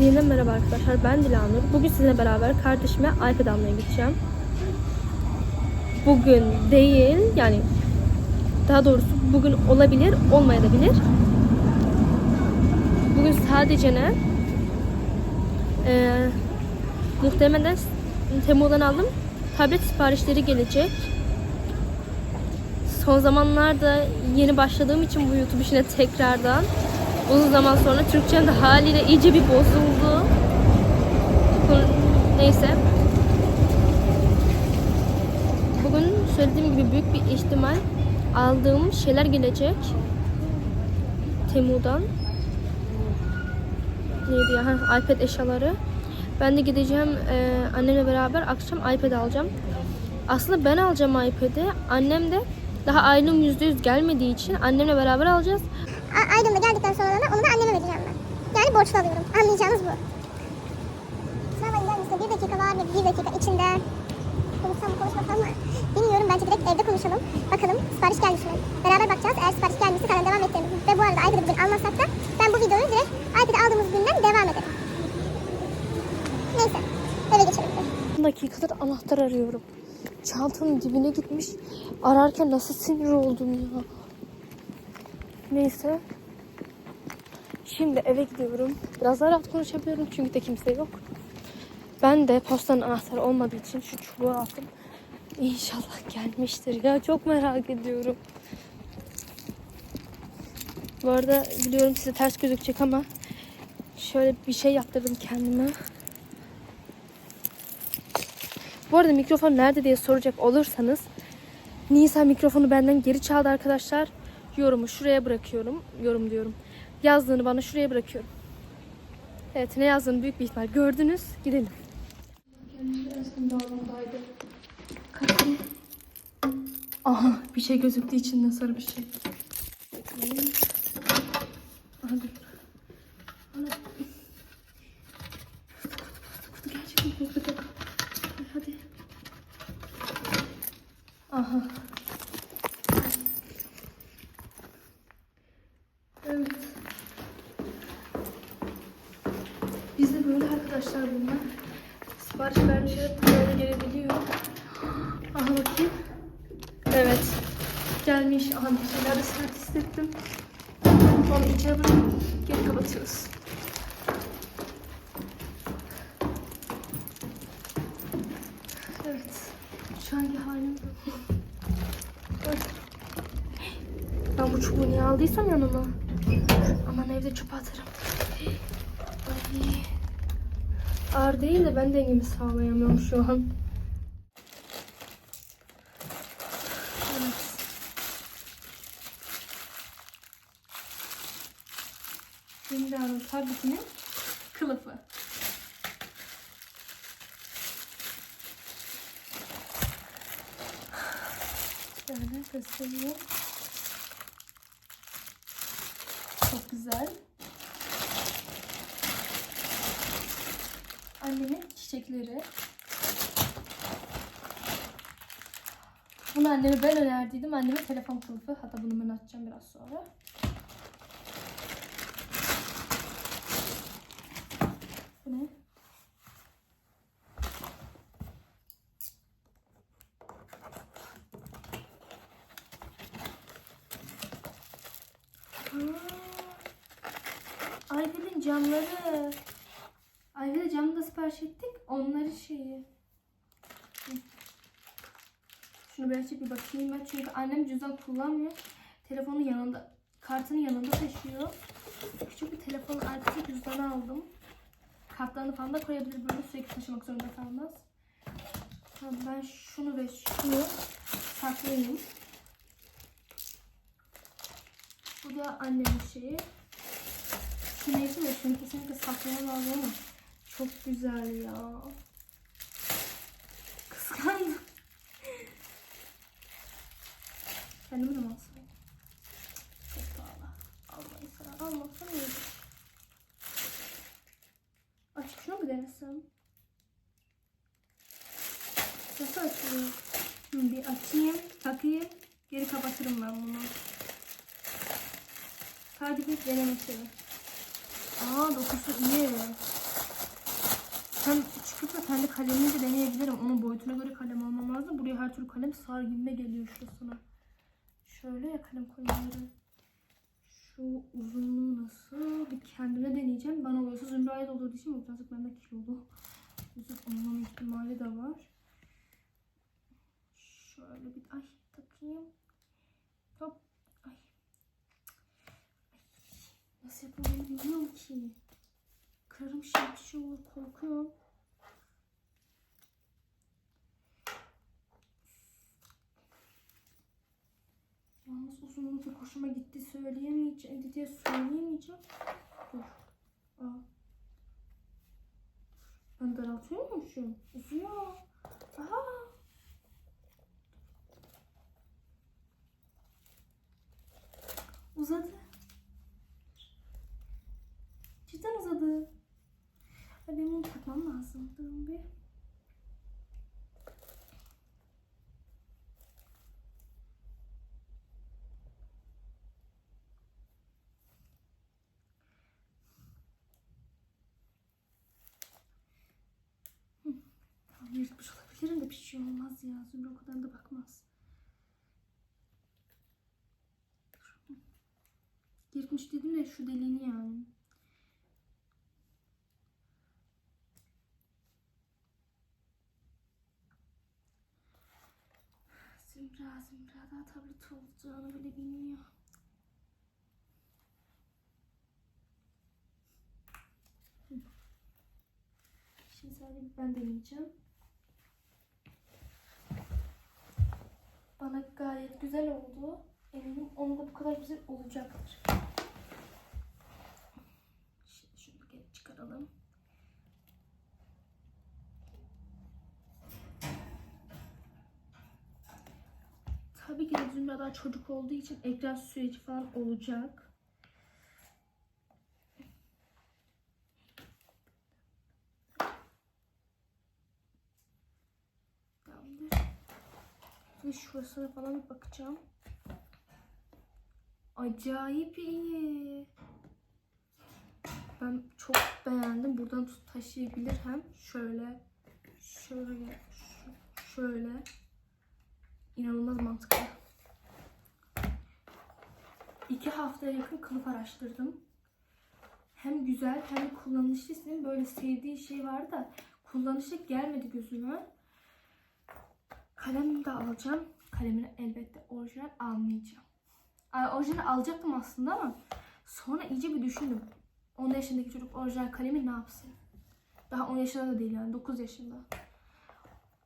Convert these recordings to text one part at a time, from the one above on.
Herkese yeniden merhaba arkadaşlar. Ben Dilanur. Bugün sizinle beraber kardeşime iPad almaya gideceğim. Bugün değil yani daha doğrusu bugün olabilir, olmayabilir. Bugün sadece ne? Ee, muhtemelen Temu'dan aldım. Tablet siparişleri gelecek. Son zamanlarda yeni başladığım için bu YouTube işine tekrardan uzun zaman sonra Türkçem de haliyle iyice bir bozuldu. Neyse. Bugün söylediğim gibi büyük bir ihtimal aldığım şeyler gelecek. Temu'dan. Neydi ya? Ha, iPad eşyaları. Ben de gideceğim e, annemle beraber akşam iPad alacağım. Aslında ben alacağım iPad'i. Annem de daha aylığım %100 gelmediği için annemle beraber alacağız. A- Aydın'da geldikten sonra da onu da anneme vereceğim ben. Yani borçlu alıyorum. Anlayacağınız bu. Sınava gider misin? Bir dakika var ve bir dakika içinde konuşsam konuşmasam mı bilmiyorum. Bence direkt evde konuşalım. Bakalım sipariş gelmiş mi? Beraber bakacağız. Eğer sipariş gelmişse hemen devam edelim. Ve bu arada iPad'i bugün almazsak da ben bu videoyu direkt iPad'i aldığımız günden devam ederim. Neyse. Eve geçelim. biz. 10 dakikadır anahtar arıyorum. Çantanın dibine gitmiş. Ararken nasıl sinir oldum ya. Neyse. Şimdi eve gidiyorum. Biraz daha rahat konuşabiliyorum çünkü de kimse yok. Ben de postanın anahtarı olmadığı için şu çubuğu aldım. İnşallah gelmiştir ya. Çok merak ediyorum. Bu arada biliyorum size ters gözükecek ama şöyle bir şey yaptırdım kendime. Bu arada mikrofon nerede diye soracak olursanız Nisa mikrofonu benden geri çaldı arkadaşlar. Yorumu şuraya bırakıyorum. Yorum diyorum. Yazdığını bana şuraya bırakıyorum. Evet ne yazdığını büyük bir ihtimal gördünüz. Gidelim. Aha bir şey gözüktüğü için sarı bir şey. Aha dur. Ana. Gerçekten korkacak. Hadi. Aha. Evet. Bizde böyle arkadaşlar bunlar. Sipariş vermişler böyle gelebiliyor. Aha bakayım. Evet. Gelmiş. Sert hissettim. Onu içine bırakıp geri kapatıyoruz. Evet. Şu anki halim. Ben bu çubuğu niye aldıysam yanıma. Aman evde çöp atarım. Ay. Ağır değil de ben dengemi sağlayamıyorum şu an. Evet. Tabletinin kılıfı. Şöyle göstereyim. Çok güzel. Annemin çiçekleri. Bunu anneme ben önerdiydim. Anneme telefon kılıfı. Hatta bunu ben açacağım biraz sonra. Bu ne? Aa, Ayvel'in camları. Ayvel'e camı da sipariş ettik. Onları şeyi. Şunu birazcık bir bakayım ben. Çünkü annem cüzdan kullanmıyor. Telefonu yanında, kartını yanında taşıyor. Küçük bir telefonun arkası cüzdanı aldım. Kartlarını falan da koyabilir. Böyle sürekli taşımak zorunda kalmaz. Tamam, ben şunu ve şunu saklayayım. Bu da annemin şeyi. Şu neyse de şunu kesinlikle saklamam lazım ama çok güzel ya. Kıskandım. Kendime de mi alsaydım? Çok pahalı. Almayı karar almasam iyiydi. Açıp denesem? Nasıl açılıyor? Hı, bir açayım, takayım. Geri kapatırım ben bunu. Sadece bir denemesi. Aa dokusu iyi. Hem çıkıp kendi kalemini de deneyebilirim. Onun boyutuna göre kalem almam lazım. Buraya her türlü kalem sığar gibime geliyor şurasına. Şöyle ya kalem koyuyorum. Şu uzunluğu nasıl? Bir kendime deneyeceğim. Bana oluyorsa Zümra'ya da için bu birazcık benden kilolu. Yüzük olmam ihtimali de var. Şöyle bir ay takayım. Hop. Ay. Ay. Nasıl yapıldığını bilmiyorum ki. Kırarım şey bir şey olur korkuyorum. Yalnız uzunluğu pek hoşuma gitti söyleyemeyeceğim. diye söyleyemeyeceğim. Dur. Aa. Ben daraltıyormuşum. Uzuyor. Aha. Uzadı. Cidden uzadı. Benim onu takmam lazım. Durun bir. Hı. Tamam, Olabilirim de bir şey olmaz ya. Zümre o kadar da bakmaz. Hı. Yırtmış dedim de şu deliğini yani. Zümra, Zümra daha tablet olacağını bile bilmiyor. Şimdi sadece ben deneyeceğim. Bana gayet güzel oldu. Eminim onun da bu kadar güzel olacaktır. Şimdi şunu geri çıkaralım. Tabii ki de Zümra daha çocuk olduğu için ekran süreci falan olacak. Tamamdır. Ve şurasına falan bir bakacağım. Acayip iyi. Ben çok beğendim. Buradan tut taşıyabilir hem şöyle şöyle şöyle inanılmaz mantıklı. İki haftaya yakın kılıf araştırdım. Hem güzel hem kullanışlı istedim. Böyle sevdiği şey vardı da kullanışlı gelmedi gözüme. Kalem de alacağım. Kalemini elbette orijinal almayacağım. Ay, orijinal alacaktım aslında ama sonra iyice bir düşündüm. 10 yaşındaki çocuk orijinal kalemi ne yapsın? Daha 10 yaşında da değil yani 9 yaşında.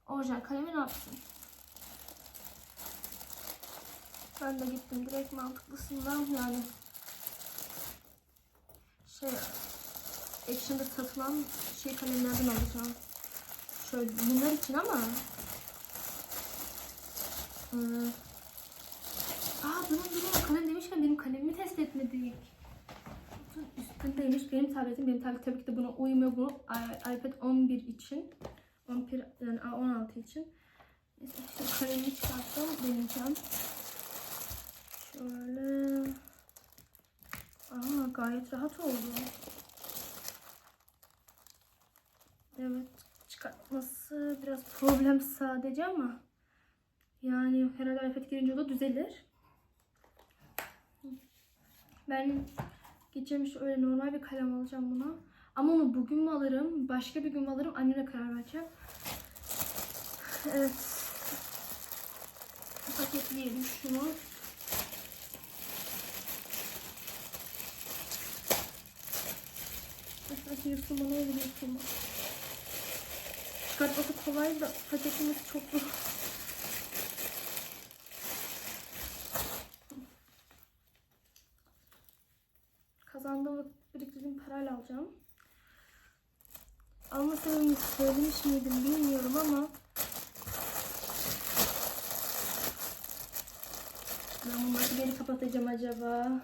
Orijinal kalemi ne yapsın? Ben de gittim direkt mantıklısından yani şey Action'da satılan şey kalemlerden alacağım. Şöyle bunlar için ama ee, Aa durun durun kalem demişken benim kalemimi test etmedik. Üstündeymiş benim tabletim. Benim tablet tabii ki de buna uymuyor. Bu iPad 11 için. 11 yani 16 için. Neyse işte kalemimi çıkarttım. Deneyeceğim. Şöyle. Aa gayet rahat oldu. Evet çıkartması biraz problem sadece ama yani herhalde iPad girince o da düzelir. Ben gideceğim işte öyle normal bir kalem alacağım buna. Ama onu bugün mü alırım, başka bir gün mü alırım anneme karar vereceğim. Evet. Paketleyelim şunu. Yırtılma ne olur yırtılma. Çıkartması kolay da paketimiz çok zor. Alacağım. Alma sebebini söylemiş miydim bilmiyorum ama ben bunu nasıl geri kapatacağım acaba?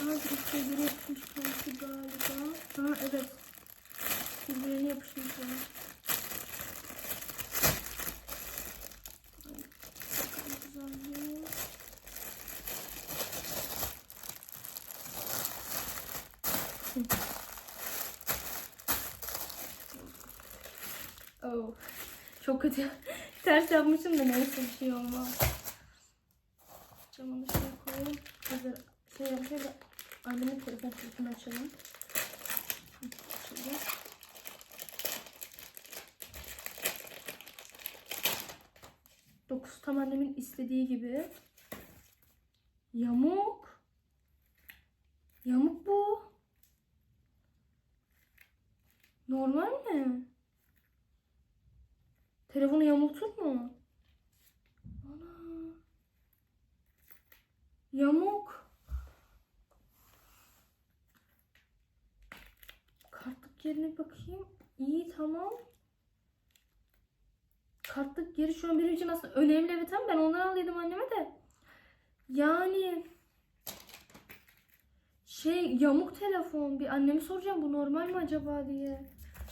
Bir şeyleri sanki galiba. Ha evet. Birbirine yapışmışlar. Ay, bakar güzelliği. Oh. Kötü. Ters yapmışım da neyse bir şey olmaz. Camını şöyle koyalım. Hazır şey yapayım da annemin telefon kutusunu açalım. Şöyle. Dokuz tam annemin istediği gibi. Yamuk. Yamuk bu. Normal mi? Telefonu yamultur mu? Ana. Yamuk. Kartlık yerine bakayım. İyi tamam. Kartlık yeri şu an benim için aslında önemli evet ama ben ondan aldıydım anneme de. Yani şey yamuk telefon. Bir annemi soracağım bu normal mi acaba diye.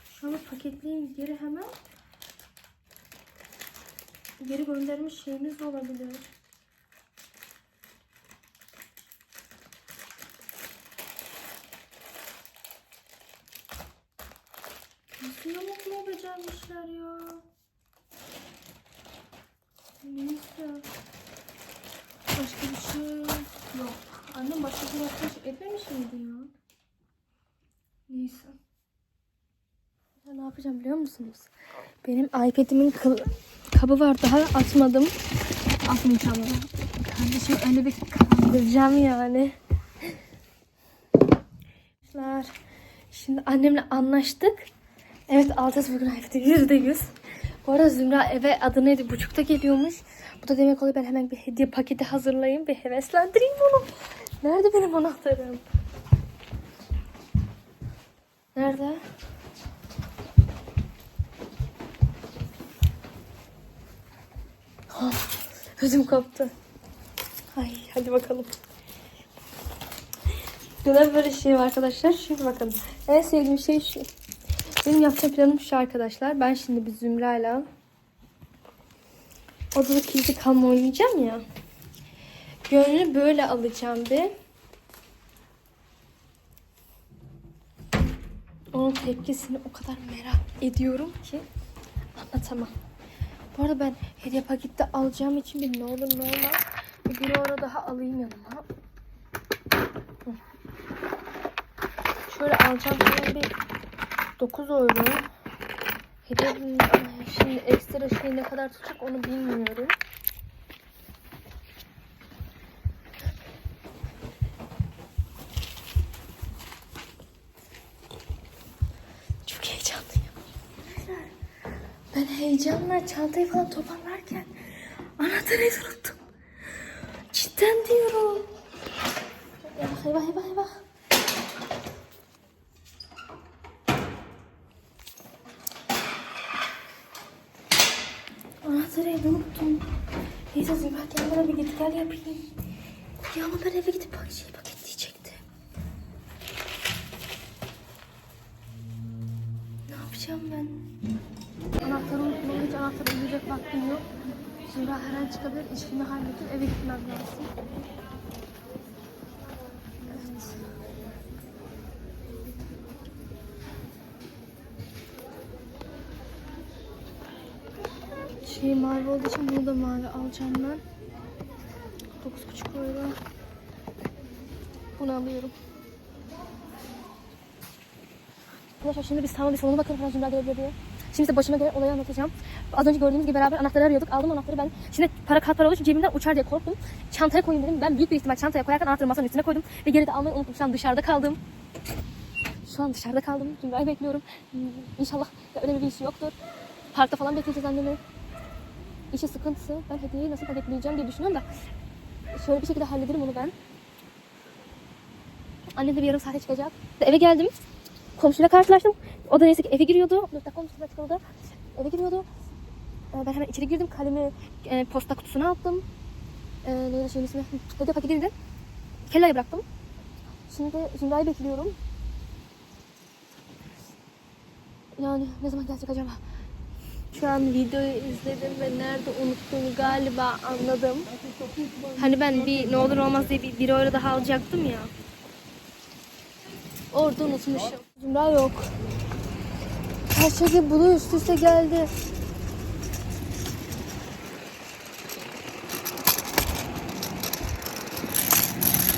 Şu an paketleyeyim geri hemen. Geri göndermiş şeyimiz de olabilir. Nasıl yamuk mu becermişler ya? Neyse. Başka bir şey yok. Annem başka bir yapmış etmemiş miydi ya? Neyse. Ne yapacağım biliyor musunuz? Benim iPad'imin kabı var daha atmadım. Atmayacağım ya. Kardeşim öyle bir kandıracağım yani. Arkadaşlar, Şimdi annemle anlaştık. Evet alacağız bugün iPad'i yüzde yüz. Bu arada Zümra eve adı neydi buçukta geliyormuş. Bu da demek oluyor ben hemen bir hediye paketi hazırlayayım. Bir heveslendireyim bunu. Nerede benim anahtarım? Nerede? Ah, ödüm koptu. Ay hadi bakalım. Güzel böyle şey var arkadaşlar. Şimdi bakın. En sevdiğim şey şu. Benim yapacağım planım şu arkadaşlar. Ben şimdi bir Zümra'yla odada kilitli kalma oynayacağım ya. Gönlünü böyle alacağım bir. Onun tepkisini o kadar merak ediyorum ki anlatamam. Bu arada ben hediye paketi alacağım için bir ne olur ne olmaz. Bir euro daha alayım yanıma. Şöyle alacağım falan bir 9 euro. Hediye şimdi ekstra şey ne kadar tutacak onu bilmiyorum. Çok heyecanlıyım. Ben heyecanla çantayı falan toparlarken anahtarı unuttum. Cidden diyorum. Eyvah eyvah eyvah eyvah. Anahtarı evde unuttum. Neyse Zübra kendime bir git gel yapayım. Ya ama ben eve gidip bak şey paketleyecektim. Her an çıkabilir. İşimi halledip eve gitmem lazım. Şey mavi olduğu için bunu da mavi alacağım ben. 9,5 euro. Bunu alıyorum. Arkadaşlar şimdi biz tamam bir salona bakalım gelebilir diye. Şimdi size başıma göre olayı anlatacağım. Az önce gördüğünüz gibi beraber anahtarı arıyorduk. Aldım anahtarı ben. Şimdi para kart para için cebimden uçar diye korktum. Çantaya koyayım dedim. Ben büyük bir ihtimal çantaya koyarken anahtarı masanın üstüne koydum. Ve geri de almayı unuttum. Şu an dışarıda kaldım. Şu an dışarıda kaldım. Zümra'yı bekliyorum. İnşallah önemli bir işi yoktur. Parkta falan bekleyeceğiz annemi. İşi sıkıntısı. Ben hediyeyi nasıl paketleyeceğim diye düşünüyorum da. Şöyle bir şekilde hallederim onu ben. Annem de bir yarım saate çıkacak. Eve geldim. Komşuyla karşılaştım. O da neyse ki eve giriyordu. Dört dakika olmuştu açıldı. Eve giriyordu. Ee, Ben hemen içeri girdim. Kalemi e, posta kutusuna attım. Ee, neydi şeyin ismi? Hediye paketiydi. Kella'ya bıraktım. Şimdi Zümra'yı bekliyorum. Yani ne zaman gelecek acaba? Şu an videoyu izledim ve nerede unuttuğumu galiba anladım. Hani ben bir ne olur olmaz diye bir, bir euro daha alacaktım ya. orada unutmuşum. Zümra yok. Her şey bulu üst üste geldi.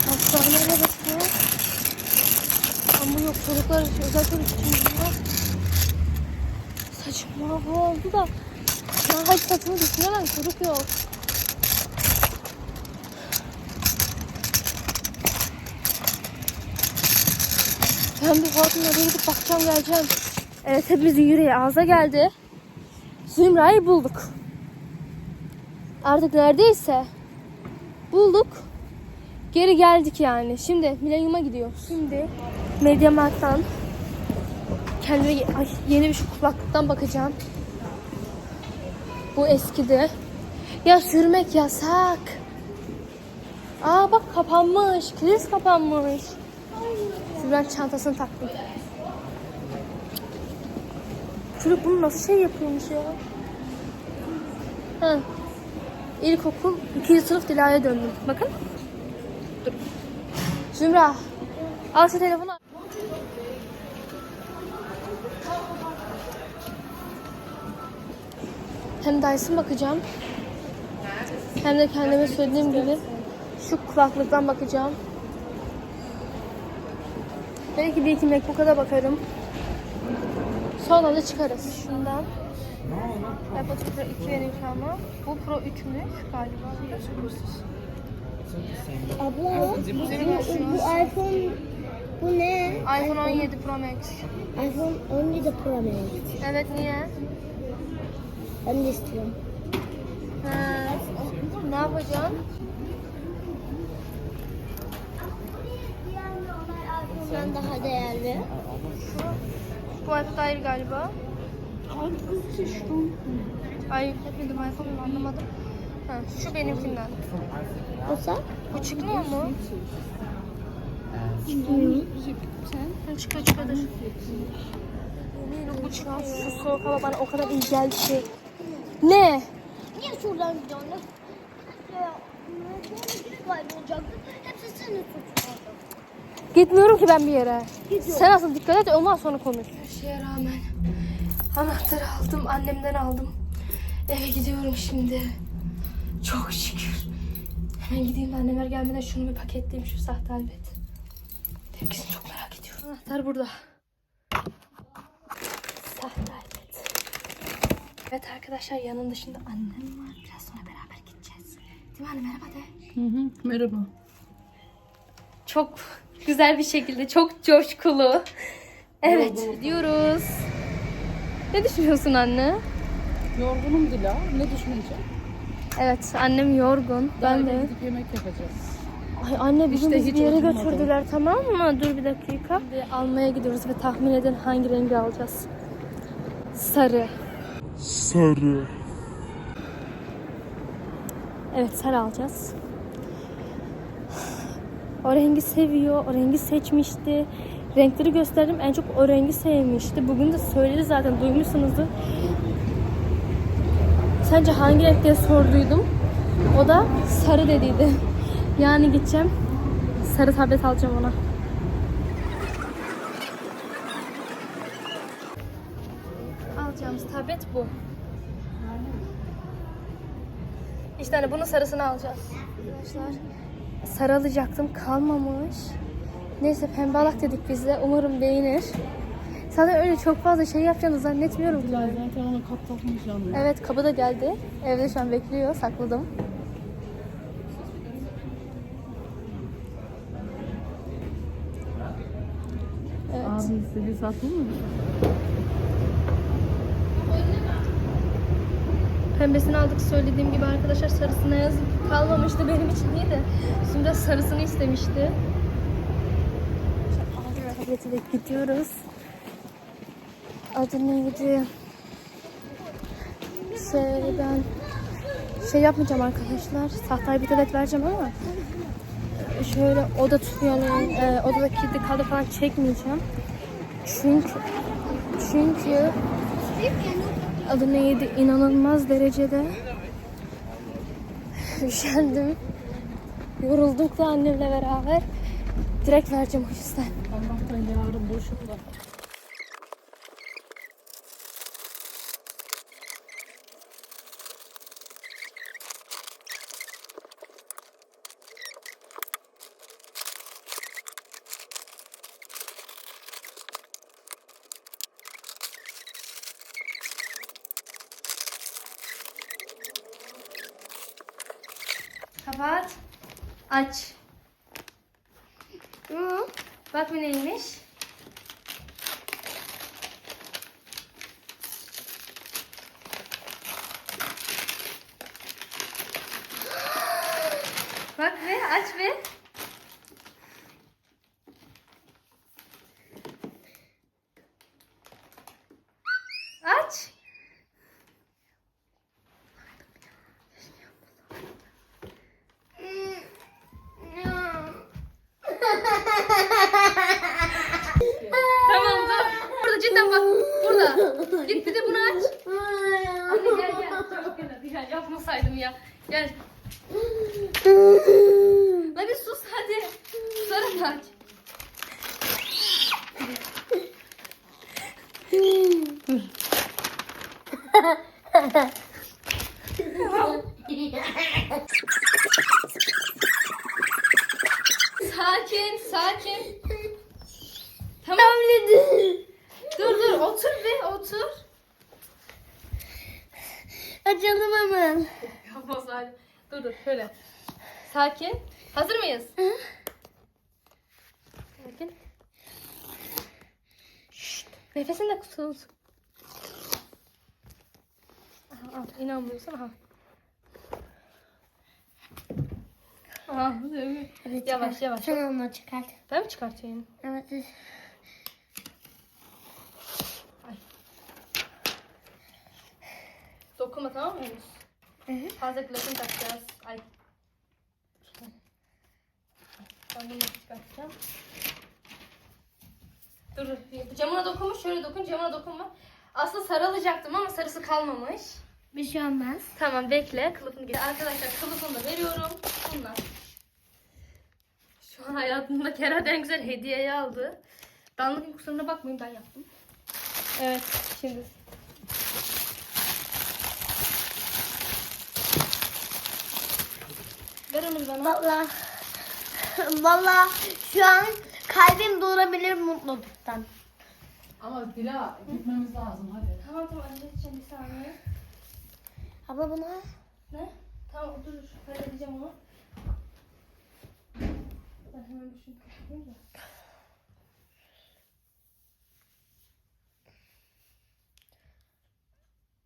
Hastane arabası. Ama yok çocuklar için yok. Saçım mahvoldu da. Ben hadi saçımı düşünemem çocuk yok. Ben bir Fatih'in oraya gidip bakacağım geleceğim. Evet hepimizin yüreği ağza geldi. Zümra'yı bulduk. Artık neredeyse bulduk. Geri geldik yani. Şimdi Milenyum'a gidiyor. Şimdi Mediamarkt'tan kendime ay, yeni bir şu kulaklıktan bakacağım. Bu eskidi. Ya sürmek yasak. Aa bak kapanmış. Kilis kapanmış. Zümra çantasını taktı. Çocuk bunu nasıl şey yapıyormuş ya? Ha. İlkokul 2. sınıf Dila'ya döndüm. Bakın. Dur. Zümra. Al şu telefonu. Hem Dyson bakacağım. Hem de kendime söylediğim gibi şu kulaklıktan bakacağım. Belki bir iki MacBook'a da bakarım. Sonra da çıkarız şundan. iPod Pro 2 benimki ama. Bu Pro 3'müş galiba. Abla bu, bu, bu iPhone bu ne? iPhone 17 Pro Max. iPhone 17 Pro Max. Evet niye? Ben de istiyorum. Ha, ne yapacaksın? iPhone'dan daha değerli. Bu ayrı galiba. Ay iPhone mu anlamadım. Ha, şu benimkinden. Olsa? Bu çıkmıyor mu? Hı, çıkıyor çıkıyor dur. Yok bu çıkmıyor. Şu soğuk hava bana o kadar iyi geldi ki. Ne? Niye şuradan gidiyorsun? Ya, kaybolacaktı. Hepsi suçun oldu. Gitmiyorum ki ben bir yere. Sen asıl dikkat et ondan sonra konuş. Her şeye rağmen anahtarı aldım annemden aldım. Eve gidiyorum şimdi. Çok şükür. Hemen gideyim de annemler gelmeden şunu bir paketleyeyim şu sahte albet. Tepkisini çok merak ediyorum. Anahtar burada. Sahte albet. Evet arkadaşlar yanında şimdi annem var. Biraz sonra beraber gideceğiz. Değil mi anne merhaba de. Hı hı, merhaba. Çok güzel bir şekilde, çok coşkulu. Evet, gidiyoruz. Ne düşünüyorsun anne? Yorgunum Dila. Ne düşüneceğim? Evet, annem yorgun. Ben de. gidip yemek yapacağız. Ay anne bugün İşte bizi hiç bir yere oturmadım. götürdüler tamam mı? Dur bir dakika. Şimdi almaya gidiyoruz ve tahmin edin hangi rengi alacağız? Sarı. Sarı. Evet sarı alacağız. O rengi seviyor, o rengi seçmişti. Renkleri gösterdim en çok o rengi sevmişti. Bugün de söyledi zaten duymuşsunuzdur. Sence hangi renk diye sorduydum. O da sarı dediydi. Yani gideceğim sarı tablet alacağım ona. Alacağımız tablet bu. İşte hani bunun sarısını alacağız. Arkadaşlar sarı alacaktım kalmamış. Neyse pembe alak dedik biz de. Umarım beğenir. Zaten öyle çok fazla şey yapacağını zannetmiyorum. Dila zaten ona katlanmış anlıyor. Evet kabı da geldi. Evde şu an bekliyor. Sakladım. Evet. Abi istediği sattın mı? Pembesini aldık söylediğim gibi arkadaşlar sarısına yazık kalmamıştı benim için iyi de şimdi sarısını istemişti. Tableti de gidiyoruz. Adı neydi? Şey ben şey yapmayacağım arkadaşlar. Sahtay bir tablet vereceğim ama şöyle oda tutmayalım, e, odada kilitli kaldı falan çekmeyeceğim. Çünkü çünkü adı neydi inanılmaz derecede üşendim. Yorulduk da annemle beraber. Direkt vereceğim o yüzden. Allah'tan yarın boşum da. Kapat. Aç. Bak bu neymiş? Bak be aç be. Aç. Tamam dur. Burada cidden bak. Burada. Git bir de bunu aç. Anne gel gel. Çok güzel. Gel yapmasaydım ya. Gel. La bir sus hadi. Sonra da aç. Sakin, sakin. Tamam. Dur dur otur be otur. Açalım hemen. Yapmaz hali. Dur dur şöyle. Sakin. Hazır mıyız? Sakin. Şşt. Tut. Aha, al. İnanmıyorsan aha. Aha, yavaş yavaş. Sen onu çıkart. Ben mi çıkartayım? Evet. Dokunma tamam mı? Hı hı. Fazla klasını takacağız. Ay. Ben bunu çıkartacağım. Dur. Camına dokunma. Şöyle dokun. Camına dokunma. Aslında sarı alacaktım ama sarısı kalmamış. Bir şey olmaz. Tamam bekle. Kılıfını getir. Arkadaşlar kılıfını da veriyorum. Bunlar. Şu an hayatımdaki herhalde en güzel hediyeyi aldı. Danlıkın kusuruna bakmayın ben yaptım. Evet şimdi. Ver onu bana. Valla. Valla şu an kalbim durabilir mutluluktan. Ama Dila gitmemiz lazım hadi. Tamam tamam halledeceğim bir saniye. Abla bunu Ne? Tamam dur dur. Halledeceğim onu. Ben hemen bir şunu kapatayım da.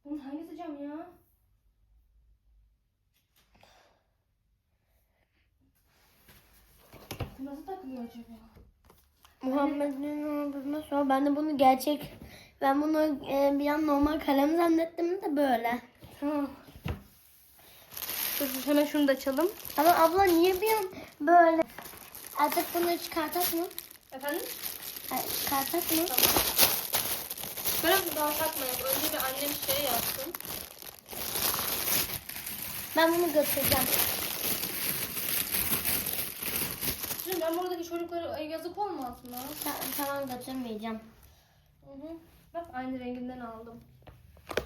Bunun hangisi cam ya? Bu nasıl takılıyor acaba? Muhammed'in bulma sonra ben de bunu gerçek ben bunu e, bir an normal kalem zannettim de böyle. Tamam. Dur hemen şunu da açalım. Ama abla niye bir an böyle? Artık bunu çıkartak mı? Efendim? Ay, Çıkartak mı? Böyle daha takmayalım. Önce bir annem şey yapsın. Ben bunu götüreceğim. Şimdi ben buradaki çocuklara yazık olmaz mı? Ta- tamam götürmeyeceğim. Hı hı. Bak aynı renginden aldım.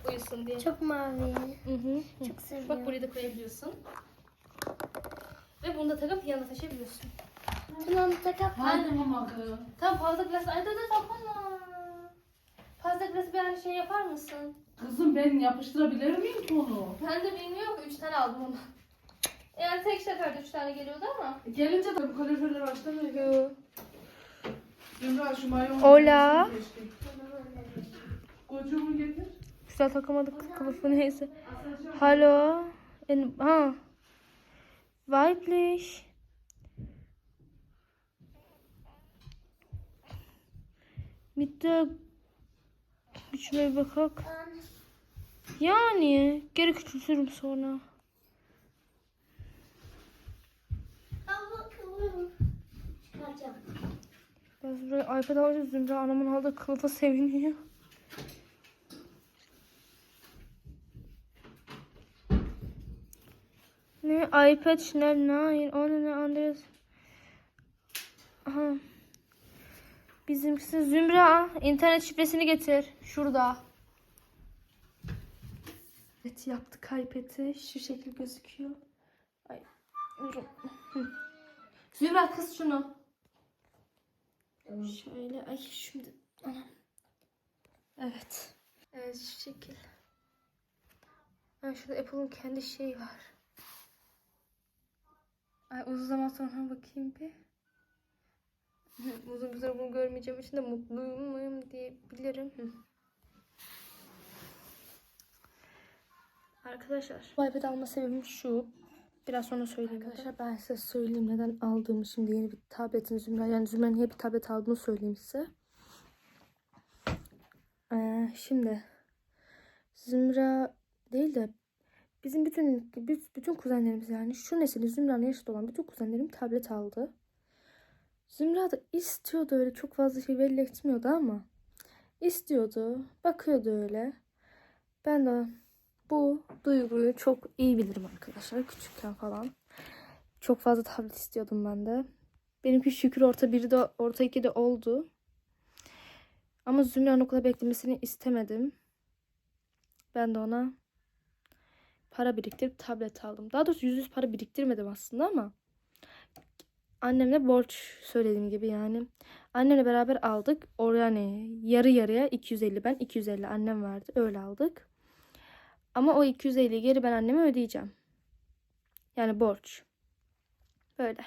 Uyusun diye. Çok mavi. Hı hı. Çok seviyorum. Bak buraya da koyabiliyorsun. Ve bunu da takıp yanına taşıyabiliyorsun. Tamam takap. Hadi mama. Tamam fazla glas. Ay dur dur dokunma. Fazla glası bir hani şey yapar mısın? Kızım ben yapıştırabilir miyim ki onu? Ben de bilmiyorum. Üç tane aldım onu. Yani tek seferde üç tane geliyordu ama. Gelince de bu kaloriferleri açtırmıyor. Zümra şu mayon. Hola. Kocuğumu getir. Güzel takamadık kılıfı neyse. Hallo. En, ha. Weiblich. Mit der Güçme bakak. Yani geri küçültürüm sonra. Abla kıvırım. Çıkaracağım. Ben Zümra'ya iPad alınca Zümra anamın aldığı kılıfa seviniyor. Ne iPad Schnell nein ohne ne anderes. Aha. Bizimkisi Zümra. internet şifresini getir. Şurada. Evet yaptık iPad'i. Şu şekil gözüküyor. Ay. Durun. Zümra kız şunu. Şöyle ay şimdi. Anam. Evet. Evet şu şekil. Ha, şurada Apple'ın kendi şeyi var. Ay uzun zaman sonra bakayım bir. Uzun bir süre bunu görmeyeceğim için de mutluyum muyum diyebilirim. Arkadaşlar. Bu iPad alma sebebim şu. Biraz sonra söyleyeyim. Arkadaşlar ben size söyleyeyim neden aldığımı şimdi yeni bir tabletin Zümra. Yani Zümra'nın niye bir tablet aldığını söyleyeyim size. Ee, şimdi Zümra değil de bizim bütün bütün kuzenlerimiz yani şu nesilin Zümra'nın yaşında olan bütün kuzenlerim tablet aldı. Zümra da istiyordu öyle çok fazla şey belli etmiyordu ama istiyordu, bakıyordu öyle. Ben de bu duyguyu çok iyi bilirim arkadaşlar küçükken falan. Çok fazla tablet istiyordum ben de. Benimki şükür orta biri de orta iki de oldu. Ama Zümra'nın okula beklemesini istemedim. Ben de ona para biriktirip tablet aldım. Daha doğrusu yüz yüz para biriktirmedim aslında ama annemle borç söylediğim gibi yani. Annemle beraber aldık. Oraya yani yarı yarıya 250 ben 250 annem verdi. Öyle aldık. Ama o 250'yi geri ben anneme ödeyeceğim. Yani borç. Böyle.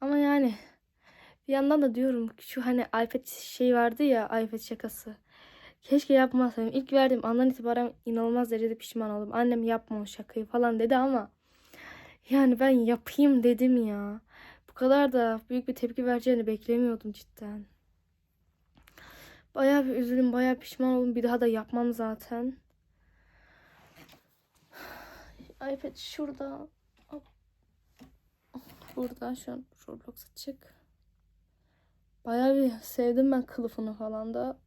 Ama yani bir yandan da diyorum şu hani iPad şey vardı ya iPad şakası. Keşke yapmasaydım. İlk verdiğim andan itibaren inanılmaz derecede pişman oldum. Annem yapma o şakayı falan dedi ama yani ben yapayım dedim ya. Bu kadar da büyük bir tepki vereceğini beklemiyordum cidden. Bayağı bir üzüldüm, bayağı pişman oldum. Bir daha da yapmam zaten. iPad şurada. Burada şu an Roblox açık. Bayağı bir sevdim ben kılıfını falan da.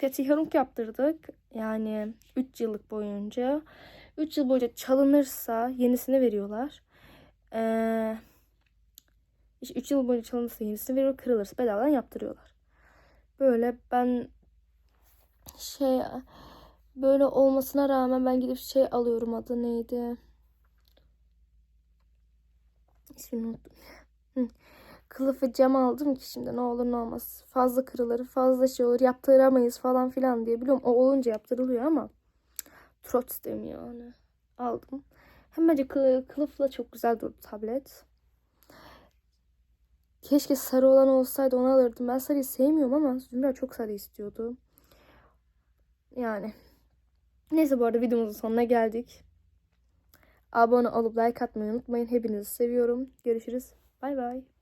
Fatih yaptırdık. Yani 3 yıllık boyunca. 3 yıl boyunca çalınırsa yenisini veriyorlar. Ee, işte 3 yıl boyunca çalınırsa yenisini veriyor. Kırılırsa bedavadan yaptırıyorlar. Böyle ben şey böyle olmasına rağmen ben gidip şey alıyorum adı neydi? İsmini unuttum. Kılıfı cam aldım ki şimdi ne olur ne olmaz. Fazla kırılır, fazla şey olur, yaptıramayız falan filan diye biliyorum. O olunca yaptırılıyor ama trot demiyor yani. Aldım. Hem bence kı- kılıfla çok güzel durdu tablet. Keşke sarı olan olsaydı onu alırdım. Ben sarıyı sevmiyorum ama Zümra çok sarı istiyordu. Yani. Neyse bu arada videomuzun sonuna geldik. Abone olup like atmayı unutmayın. Hepinizi seviyorum. Görüşürüz. Bay bay.